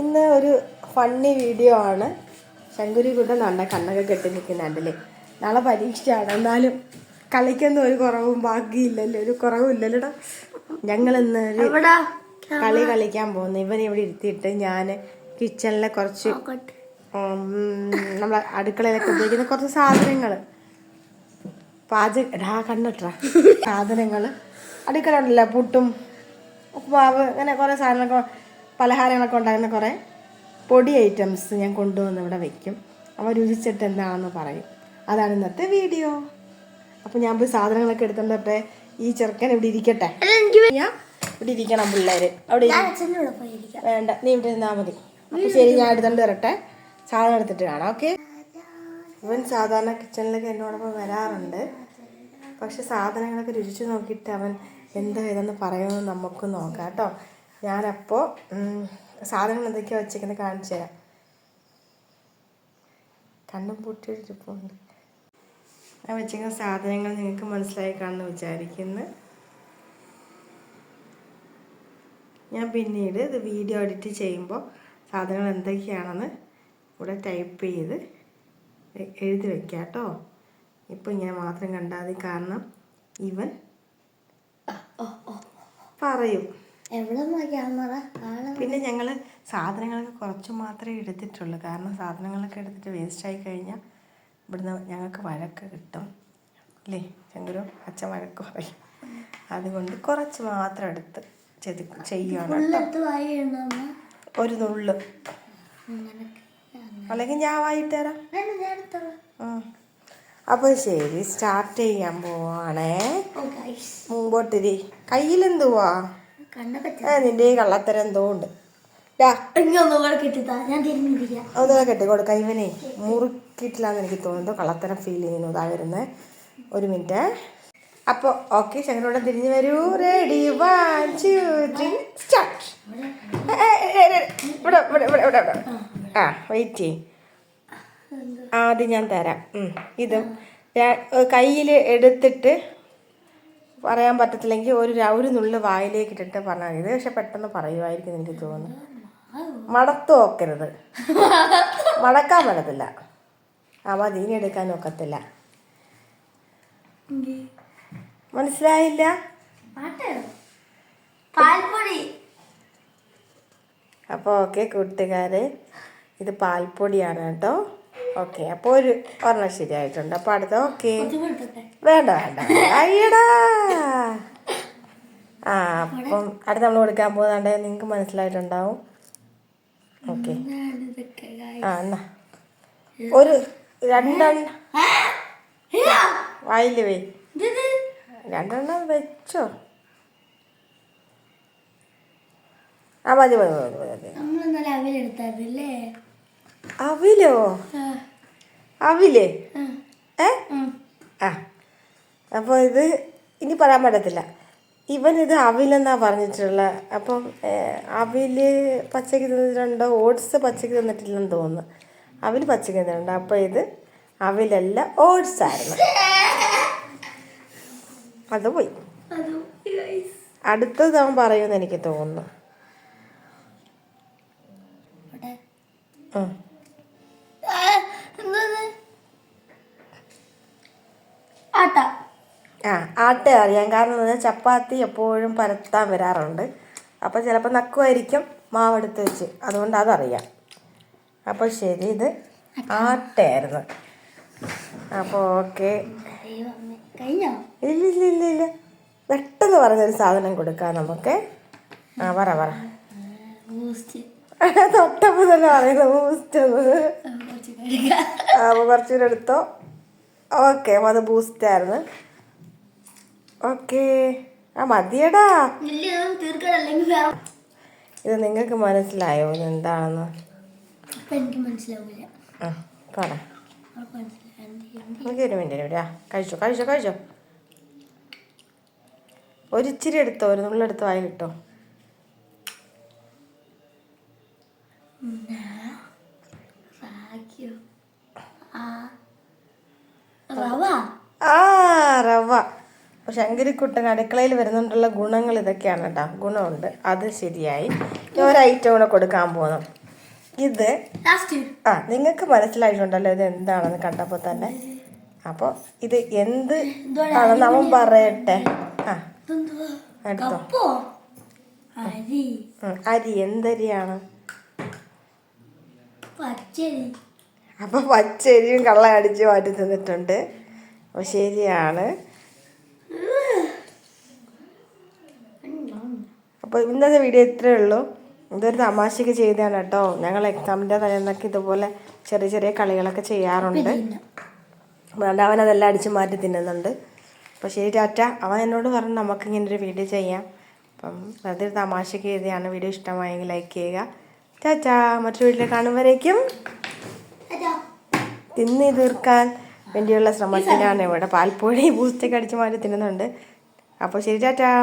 ഇന്ന് ഒരു funny video ആണ്. ശങ്കുരി കുട്ടൻ നല്ല കണ്ണൊക്കെ കെട്ടി നിൽക്കുന്നുണ്ടല്ലേ നാളെ പരീക്ഷയാണ്. എന്നാലും കളിക്കുന്ന ഒരു കുറവും ബാക്കിയില്ലല്ലോ. ഒരു കുറവും ഇല്ലല്ലോടാ. ഞങ്ങൾ ഇന്ന് ഒരു കളി കളിക്കാൻ പോകുന്നു. ഇവനെ ഇവിടെ ഇരുത്തിയിട്ട് ഞാൻ കിച്ചണിലെ കുറച്ച് നമ്മൾ നമ്മളെ അടുക്കളയിലൊക്കെ ഉപയോഗിക്കുന്ന കുറച്ച് സാധനങ്ങൾ പാചക ഡാ കണ്ണട്ടാ സാധനങ്ങൾ അടുക്കള ഉണ്ടല്ലോ പുട്ടും ഉപ്പുമാവ് അങ്ങനെ കുറേ സാധനങ്ങളൊക്കെ പലഹാരങ്ങളൊക്കെ ഉണ്ടാകുന്ന കുറേ പൊടി ഐറ്റംസ് ഞാൻ കൊണ്ടുവന്ന് ഇവിടെ വയ്ക്കും അവ രുചിച്ചിട്ട് എന്താണെന്ന് പറയും. അതാണ് ഇന്നത്തെ വീഡിയോ അപ്പോൾ ഞാൻ പോയി സാധനങ്ങളൊക്കെ എടുത്തോണ്ടട്ടെ ഈ ചെറുക്കൻ ഇവിടെ ഇരിക്കട്ടെ. ഞാൻ ഇവിടെ ഇരിക്കണം പിള്ളേർ അവിടെ വേണ്ട നീ ഇവിടെ നിന്നാൽ മതി. അപ്പോൾ ശരി ഞാൻ എടുത്തോണ്ട് വരട്ടെ. സാധനം എടുത്തിട്ട് കാണാം ഓക്കെ? ഇവൻ സാധാരണ കിച്ചണിലൊക്കെ എന്നോടൊപ്പം വരാറുണ്ട്. പക്ഷെ സാധനങ്ങളൊക്കെ രുചിച്ച് നോക്കിയിട്ട് അവൻ എന്താ ഇതെന്ന് പറയുമെന്ന് നമുക്ക് നോക്കാം കേട്ടോ. ഞാനപ്പോൾ സാധനങ്ങൾ എന്തൊക്കെയാണ് വെച്ചേക്കുന്നത് കാണിച്ചു തരാം. കണ്ണും പൊട്ടിയിട്ടിരിപ്പുണ്ട് ഞാൻ വെച്ചേക്കുന്ന സാധനങ്ങൾ നിങ്ങൾക്ക് മനസ്സിലായി കാണുമെന്ന് വിചാരിക്കുന്നു. ഞാൻ പിന്നീട് ഇത് വീഡിയോ എഡിറ്റ് ചെയ്യുമ്പോൾ സാധനങ്ങൾ എന്തൊക്കെയാണെന്ന് ഇവിടെ ടൈപ്പ് ചെയ്ത് എഴുതി വെക്കാം കേട്ടോ ഇപ്പം ഇങ്ങനെ മാത്രം കണ്ടാൽ മതി കാരണം ഇവൻ പറയും. പിന്നെ ഞങ്ങൾ സാധനങ്ങളൊക്കെ കുറച്ച് മാത്രമേ എടുത്തിട്ടുള്ളൂ. കാരണം സാധനങ്ങളൊക്കെ എടുത്തിട്ട് വേസ്റ്റായി കഴിഞ്ഞാൽ ഇവിടുന്ന് ഞങ്ങൾക്ക് വഴക്ക് കിട്ടും. അല്ലേ? ഞങ്ങളൊരു അച്ഛൻ വഴക്ക് പറയും. അതുകൊണ്ട് കുറച്ച് മാത്രം എടുത്ത് ചെതി അമ്മ? ഒരു നുള്ള്. അല്ലെങ്കിൽ ഞാൻ വായിട്ട് തരാം. അപ്പോൾ ശരി സ്റ്റാർട്ട് ചെയ്യാൻ പോവാണേ. മുമ്പോട്ടിരി. കയ്യിലെന്തുവാ? നിന്റെ ഈ കള്ളത്തരം എന്തോ ഉണ്ട്. ഒന്നുകൂടെ കെട്ടിക്കൊടുക്ക. ഇവനെ മുറുക്കിട്ടില്ലാന്ന് എനിക്ക് തോന്നുന്നു. കള്ളത്തരം ഫീൽ ചെയ്യുന്നു. ഇതാ വരുന്നത് ഒരു മിനിറ്റ്. അപ്പോൾ ഓക്കെ ചങ്ങനോടെ തിരിഞ്ഞു വരൂ. Ready one two three start ഇവിടെ ഇവിടെ ഇവിടെ ഇവിടെ ഇവിടെ. ആ വെയിറ്റ് ചെയ്യും. ആദ്യം ഞാൻ തരാം. ഇതും. കയ്യിൽ എടുത്തിട്ട് പറയാൻ പറ്റത്തില്ലെങ്കിൽ ഒരു ഒരു നുള്ളു വായിലേക്ക് ഇട്ടിട്ട് പറഞ്ഞാൽ മതി. ഇത് പക്ഷെ പെട്ടെന്ന് പറയുമായിരിക്കും എനിക്ക് തോന്നുന്നു മടത്തു നോക്കരുത്. മടക്കാൻ പറ്റത്തില്ല. ആ മതി. ഇനി എടുക്കാൻ ഒക്കത്തില്ല. മനസ്സിലായില്ല? അപ്പോൾ ഓക്കെ കൂട്ടുകാരെ. ഇത് പാൽപ്പൊടിയാണ് കേട്ടോ. ഓക്കെ അപ്പോൾ ഒരു ഒരെണ്ണം ശരിയായിട്ടുണ്ട്. അപ്പോൾ അടുത്ത ഓക്കെ. വേണ്ട വേണ്ട അയ്യടാ. ആ അപ്പം അടുത്ത് നമ്മൾ കൊടുക്കാൻ പോകുന്നുണ്ട് നിങ്ങൾക്ക് മനസ്സിലായിട്ടുണ്ടാവും. ഓക്കെ. ആ എന്നാ. ഒരു രണ്ടെണ്ണ. വായിൽ വേ. രണ്ടെണ്ണം വെച്ചോ. ആ മതി മതി മതി മതി അവിലോ? അവിലേ? ഏ? ആ. അപ്പോൾ ഇത് ഇനി പറയാൻ പറ്റത്തില്ല. ഇവൻ ഇത് അവിലെന്നാ പറഞ്ഞിട്ടുള്ള അപ്പം അവിൽ പച്ചയ്ക്ക് തിന്നിട്ടുണ്ടോ? ഓട്സ് പച്ചയ്ക്ക് തിന്നിട്ടില്ലെന്ന് തോന്നുന്നു. അവിൽ പച്ചയ്ക്ക് തിന്നിട്ടുണ്ട്. അപ്പോൾ ഇത് അവിലല്ല ഓട്സ് ആയിരുന്നു. അത് പോയി. അടുത്തത് അവൻ പറയുമെന്ന് എനിക്ക് തോന്നുന്നു. എന്തത് ആട്ട. ആ ആട്ട അറിയാം കാരണം എന്താ ചപ്പാത്തി എപ്പോഴും പരത്താൻ വരാറുണ്ട്. അപ്പോൾ ചിലപ്പോൾ നക്കുമായിരിക്കും മാവെടുത്ത് വെച്ച്. അതുകൊണ്ട് അതറിയാം. അപ്പോൾ ശരി ഇത് ആട്ടയായിരുന്നു. അപ്പോൾ ഓക്കെ. ഇല്ല ഇല്ല ഇല്ല ഇല്ല. പെട്ടെന്ന് പറഞ്ഞൊരു സാധനം കൊടുക്കാം നമുക്ക്. ആ പറ പറ. തൊട്ടപ്പോൾ തന്നെ പറയുന്നത് ബൂസ്റ്റ് കുറച്ച് കഴിക്കാം അപ്പോൾ കുറച്ചുകൂടെ എടുത്തോ. ഓക്കെ അത് അത് ബൂസ്റ്റായിരുന്നു ഓക്കെ. ആ മതിയടാ. ഇത് നിങ്ങൾക്ക് മനസ്സിലായോ? ഇത് എന്താണെന്ന്? എനിക്ക് മനസ്സിലാവില്ല പറ. ഒരു മിനിറ്റ് ഇവിടെ കഴിച്ചോ കഴിച്ചോ കഴിച്ചോ. ഒരിച്ചിരി എടുത്തോ ഒരു നുള്ളെടുത്ത് വായിലിട്ടോ ഭാഗ്യം ആ റവ ആ റവ അപ്പോൾ ശങ്കരിക്കുട്ടൻ അടുക്കളയിൽ വരുന്നുണ്ടുള്ള ഗുണങ്ങൾ ഇതൊക്കെയാണ് കേട്ടോ. ഗുണമുണ്ട്. അത് ശരിയായി. ഒരു ഐറ്റം കൂടെ കൊടുക്കാൻ പോകുന്നു ഇത് ആ നിങ്ങൾക്ക് മനസ്സിലായിട്ടുണ്ടല്ലോ ഇത് എന്താണെന്ന് കണ്ടപ്പോൾ തന്നെ. അപ്പോൾ ഇത് എന്ത് ആണെന്ന് അവൻ പറയട്ടെ. ആ. എടുത്തോ. അരി. എന്തരിയാണ്? അപ്പൊ പച്ചരിയും കള്ള അടിച്ച് മാറ്റി തിന്നിട്ടുണ്ട്. അപ്പൊ ശരിയാണ്. അപ്പോൾ ഇന്നത്തെ വീഡിയോ ഇത്രയേ ഉള്ളൂ. ഇതൊരു തമാശയ്ക്ക് ചെയ്തതാണ് കേട്ടോ. ഞങ്ങൾ എക്സാമിന്റെ തലേന്നൊക്കെ ഇതുപോലെ ചെറിയ ചെറിയ കളികളൊക്കെ ചെയ്യാറുണ്ട്. അതുകൊണ്ട് അവൻ അതെല്ലാം അടിച്ചു മാറ്റി തിന്നുന്നുണ്ട്. അപ്പോൾ ശരി ടാറ്റ. അവൻ എന്നോട് പറഞ്ഞു നമുക്ക് ഇങ്ങനെ ഒരു വീഡിയോ ചെയ്യാം. അപ്പം വെറുതെ ഒരു തമാശക്ക് എഴുതിയാണ് വീഡിയോ ഇഷ്ടമായെങ്കിൽ ലൈക്ക് ചെയ്യുക. ടാറ്റ മറ്റൊരു വീട്ടിൽ കാണുമ്പോഴേക്കും തിന്ന് തീർക്കാൻ വേണ്ടിയുള്ള ശ്രമത്തിലാണ് ഇവിടെ. പാൽപ്പൊടി ബൂസ്റ്റൊക്കെ അടിച്ചു മാറ്റി തിന്നുന്നുണ്ട്. അപ്പോൾ ശരി ടാറ്റാ.